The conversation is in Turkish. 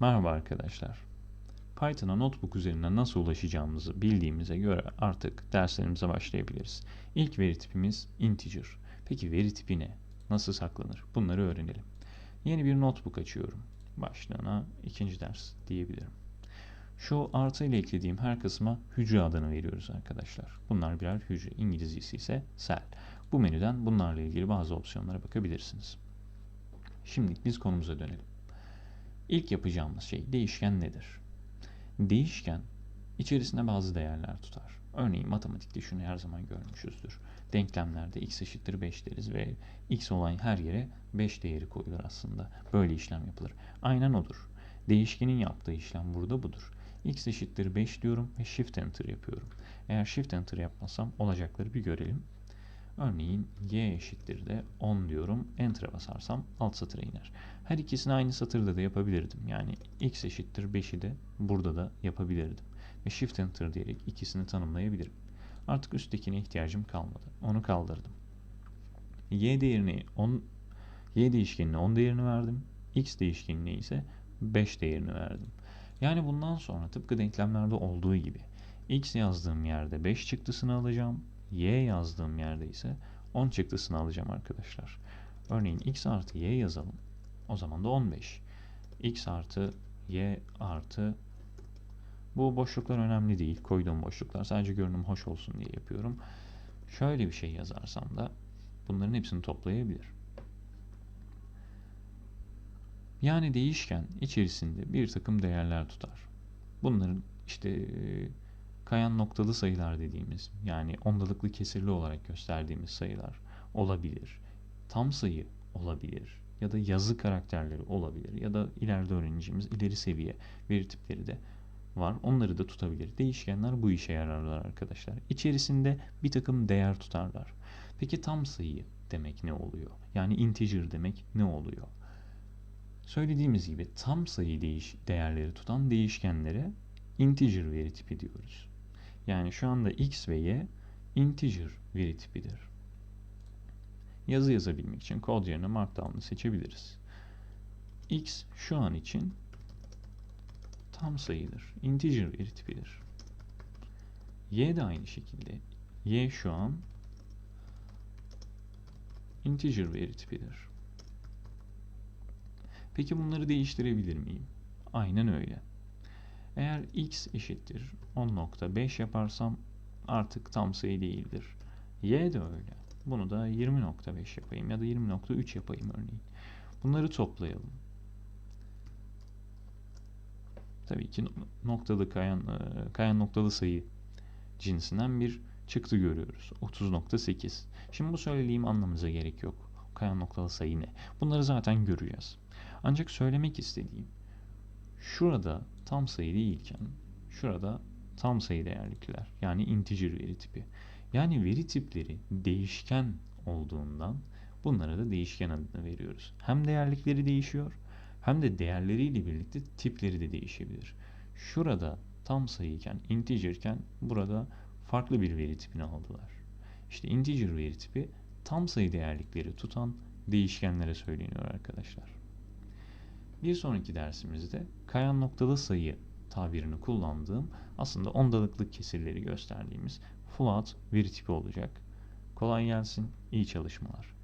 Merhaba arkadaşlar. Python'a notebook üzerinden nasıl ulaşacağımızı bildiğimize göre artık derslerimize başlayabiliriz. İlk veri tipimiz integer. Peki veri tipi ne? Nasıl saklanır? Bunları öğrenelim. Yeni bir notebook açıyorum. Başlığına ikinci ders diyebilirim. Şu artı ile eklediğim her kısma hücre adını veriyoruz arkadaşlar. Bunlar birer hücre. İngilizcesi ise cell. Bu menüden bunlarla ilgili bazı opsiyonlara bakabilirsiniz. Şimdi biz konumuza dönelim. İlk yapacağımız şey değişken nedir? Değişken içerisinde bazı değerler tutar. Örneğin matematikte şunu her zaman görmüşüzdür. Denklemlerde x eşittir 5 deriz ve x olan her yere 5 değeri koyulur aslında. Böyle işlem yapılır. Aynen odur. Değişkenin yaptığı işlem burada budur. x eşittir 5 diyorum ve shift enter yapıyorum. Eğer shift enter yapmasam olacakları bir görelim. Örneğin y eşittir de 10 diyorum. Enter'a basarsam alt satıra iner. Her ikisini aynı satırda da yapabilirdim. Yani x eşittir 5'i de burada da yapabilirdim. Ve shift enter diyerek ikisini tanımlayabilirim. Artık üsttekine ihtiyacım kalmadı. Onu kaldırdım. y değerini 10 y değişkenine 10 değerini verdim. x değişkenine ise 5 değerini verdim. Yani bundan sonra tıpkı denklemlerde olduğu gibi x yazdığım yerde 5 çıktısını alacağım y yazdığım yerde ise 10 çıktısını alacağım arkadaşlar. Örneğin x artı y yazalım. O zaman da 15. x artı y artı bu boşluklar önemli değil. Koyduğum boşluklar sadece görünüm hoş olsun diye yapıyorum. Şöyle bir şey yazarsam da bunların hepsini toplayabilir. Yani değişken içerisinde bir takım değerler tutar. Bunların işte kayan noktalı sayılar dediğimiz yani ondalıklı kesirli olarak gösterdiğimiz sayılar olabilir. Tam sayı olabilir ya da yazı karakterleri olabilir ya da ileride öğreneceğimiz ileri seviye veri tipleri de var. Onları da tutabilir. Değişkenler bu işe yararlar arkadaşlar. İçerisinde bir takım değer tutarlar. Peki tam sayı demek ne oluyor? Yani integer demek ne oluyor? Söylediğimiz gibi tam sayı değiş değerleri tutan değişkenlere integer veri tipi diyoruz. Yani şu anda x ve y integer veri tipidir. Yazı yazabilmek için kod yerine markdown'ı seçebiliriz. x şu an için tam sayıdır. Integer veri tipidir. y de aynı şekilde. y şu an integer veri tipidir. Peki bunları değiştirebilir miyim? Aynen öyle. Eğer x eşittir 10.5 yaparsam artık tam sayı değildir. y de öyle. Bunu da 20.5 yapayım ya da 20.3 yapayım örneğin. Bunları toplayalım. Tabii ki noktalı kayan, e, kayan noktalı sayı cinsinden bir çıktı görüyoruz. 30.8. Şimdi bu söylediğim anlamıza gerek yok. Kayan noktalı sayı ne? Bunları zaten göreceğiz. Ancak söylemek istediğim şurada tam sayı değilken şurada tam sayı değerlikler yani integer veri tipi. Yani veri tipleri değişken olduğundan bunlara da değişken adını veriyoruz. Hem değerlikleri değişiyor hem de değerleriyle birlikte tipleri de değişebilir. Şurada tam sayıyken, integerken burada farklı bir veri tipini aldılar. İşte integer veri tipi tam sayı değerlikleri tutan değişkenlere söyleniyor arkadaşlar. Bir sonraki dersimizde kayan noktalı sayı tabirini kullandığım aslında ondalıklı kesirleri gösterdiğimiz float veri tipi olacak. Kolay gelsin, iyi çalışmalar.